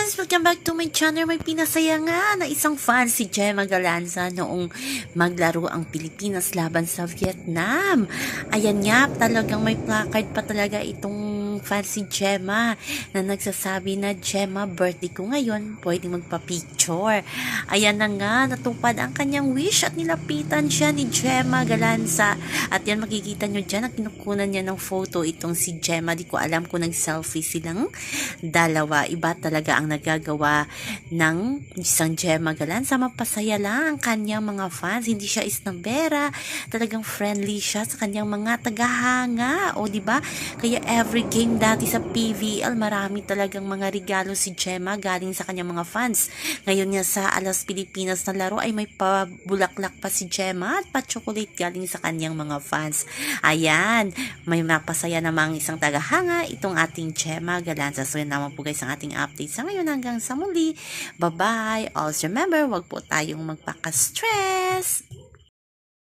guys! Welcome back to my channel. May pinasaya nga na isang fan si Gemma Galanza noong maglaro ang Pilipinas laban sa Vietnam. Ayan nga, talagang may placard pa talaga itong fan si Gemma na nagsasabi na Gemma, birthday ko ngayon, pwede magpa-picture. Ayan na nga, natupad ang kanyang wish at nilapitan siya ni Gemma Galanza. At yan makikita nyo dyan na kinukunan niya ng photo itong si Gemma. Di ko alam kung nag-selfie silang dalawa. Iba talaga ang nagagawa ng isang Gemma Galanza. Mapasaya lang ang kanyang mga fans. Hindi siya isnambera. Talagang friendly siya sa kanyang mga tagahanga. O di ba? Kaya every game dati sa PVL, marami talagang mga regalo si Gemma galing sa kanyang mga fans. Ngayon nga sa Alas Pilipinas na laro ay may pabulaklak pa si Gemma at pa-chocolate galing sa kanyang mga fans. Ayan, may mapasaya namang isang tagahanga itong ating Gemma Galanza. So yan naman po guys ang ating update sa ngayon hanggang sa muli. Bye-bye. Also remember, wag po tayong magpaka-stress.